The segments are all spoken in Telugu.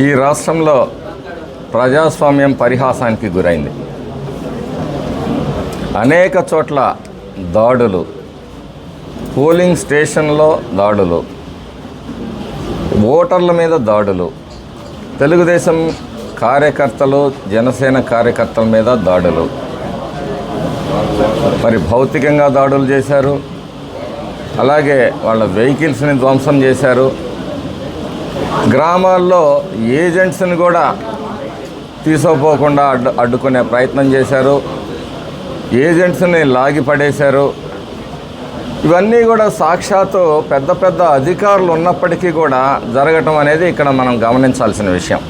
ఈ రాష్ట్రంలో ప్రజాస్వామ్యం పరిహాసానికి గురైంది. అనేక చోట్ల దాడులు పోలింగ్ స్టేషన్లో దాడులు ఓటర్ల మీద దాడులు తెలుగుదేశం కార్యకర్తలు జనసేన కార్యకర్తల మీద దాడులు. మరి భౌతికంగా దాడులు చేశారు. అలాగే వాళ్ళ వెహికల్స్ని ధ్వంసం చేశారు. గ్రామాల్లో ఏజెంట్స్ని కూడా తీసుకోపోకుండా అడ్డు అడ్డుకునే ప్రయత్నం చేశారు. ఏజెంట్స్ని లాగి పడేశారు. ఇవన్నీ కూడా సాక్షాత్తు పెద్ద పెద్ద అధికారులు ఉన్నప్పటికీ కూడా జరగటం అనేది ఇక్కడ మనం గమనించాల్సిన విషయం.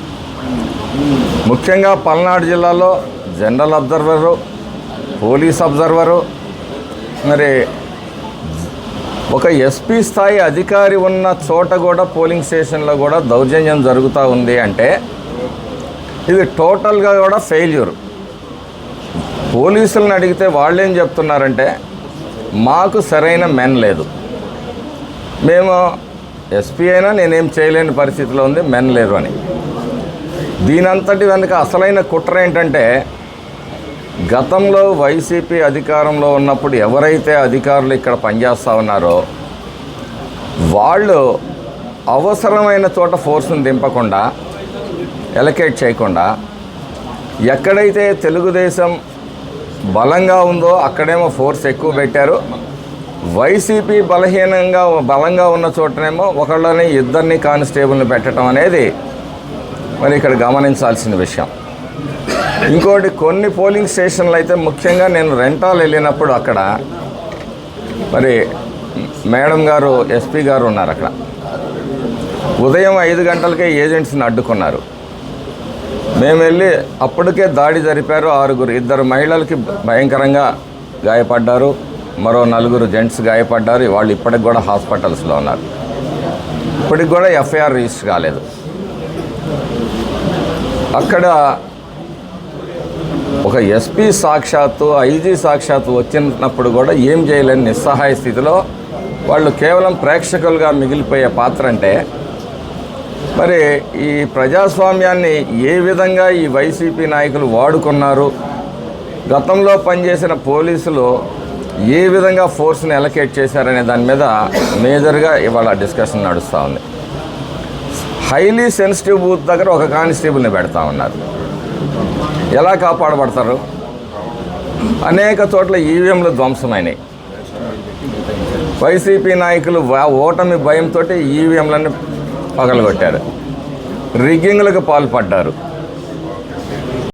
ముఖ్యంగా పల్నాడు జిల్లాలో జనరల్ అబ్జర్వరు పోలీస్ అబ్జర్వరు మరి ఒక ఎస్పీ స్థాయి అధికారి ఉన్న చోట కూడా పోలింగ్ స్టేషన్లో కూడా దౌర్జన్యం జరుగుతూ ఉంది అంటే ఇది టోటల్గా కూడా ఫెయిల్యూర్. పోలీసులను అడిగితే వాళ్ళు ఏం చెప్తున్నారంటే మాకు సరైన మెన్ లేదు. మేము ఎస్పీ అయినా నేనేం చేయలేని పరిస్థితిలో ఉంది మెన్ లేరు అని. దీనంతటి వెనుక అసలైన కుట్ర ఏంటంటే గతంలో వైసీపీ అధికారంలో ఉన్నప్పుడు ఎవరైతే అధికారులు ఇక్కడ పనిచేస్తూ ఉన్నారో వాళ్ళు అవసరమైన చోట ఫోర్స్ని దింపకుండా ఎలకేట్ చేయకుండా ఎక్కడైతే తెలుగుదేశం బలంగా ఉందో అక్కడేమో ఫోర్స్ ఎక్కువ పెట్టారు. వైసీపీ బలహీనంగా బలంగా ఉన్న చోటనేమో ఒకళ్ళని ఇద్దరిని కానిస్టేబుల్ని పెట్టడం అనేది మరి ఇక్కడ గమనించాల్సిన విషయం. ఇంకోటి కొన్ని పోలింగ్ స్టేషన్లు అయితే ముఖ్యంగా నేను రెంటాలు వెళ్ళినప్పుడు అక్కడ మరి మేడం గారు ఎస్పీ గారు ఉన్నారు అక్కడ. ఉదయం ఐదు గంటలకే ఏజెంట్స్ని అడ్డుకున్నారు. మేము వెళ్ళి అప్పటికే దాడి జరిపారు ఆరుగురు. ఇద్దరు మహిళలకి భయంకరంగా గాయపడ్డారు. మరో నలుగురు జెంట్స్ గాయపడ్డారు. వాళ్ళు ఇప్పటికి కూడా హాస్పిటల్స్లో ఉన్నారు. ఇప్పటికి కూడా ఎఫ్ఐఆర్ రిజిస్టర్ కాలేదు. అక్కడ ఒక ఎస్పీ సాక్షాత్తు ఐజీ సాక్షాత్తు వచ్చినప్పుడు కూడా ఏం చేయలేని నిస్సహాయ స్థితిలో వాళ్ళు కేవలం ప్రేక్షకులుగా మిగిలిపోయే పాత్ర అంటే మరి ఈ ప్రజాస్వామ్యాన్ని ఏ విధంగా ఈ వైసీపీ నాయకులు వాడుకున్నారు? గతంలో పనిచేసిన పోలీసులు ఏ విధంగా ఫోర్స్ని ఎలకేట్ చేశారనే దాని మీద మేజర్గా ఇవాళ డిస్కషన్ నడుస్తూ ఉంది. హైలీ సెన్సిటివ్ బూత్ దగ్గర ఒక కానిస్టేబుల్ని పెడతా ఉన్నారు. ఎలా కాపాడబడతారు? అనేక చోట్ల ఈవీఎంలు ధ్వంసమైనాయి. వైసీపీ నాయకులు ఓటమి భయంతో ఈవీఎంలను పగలగొట్టారు. రిగ్గింగ్లకు పాల్పడ్డారు.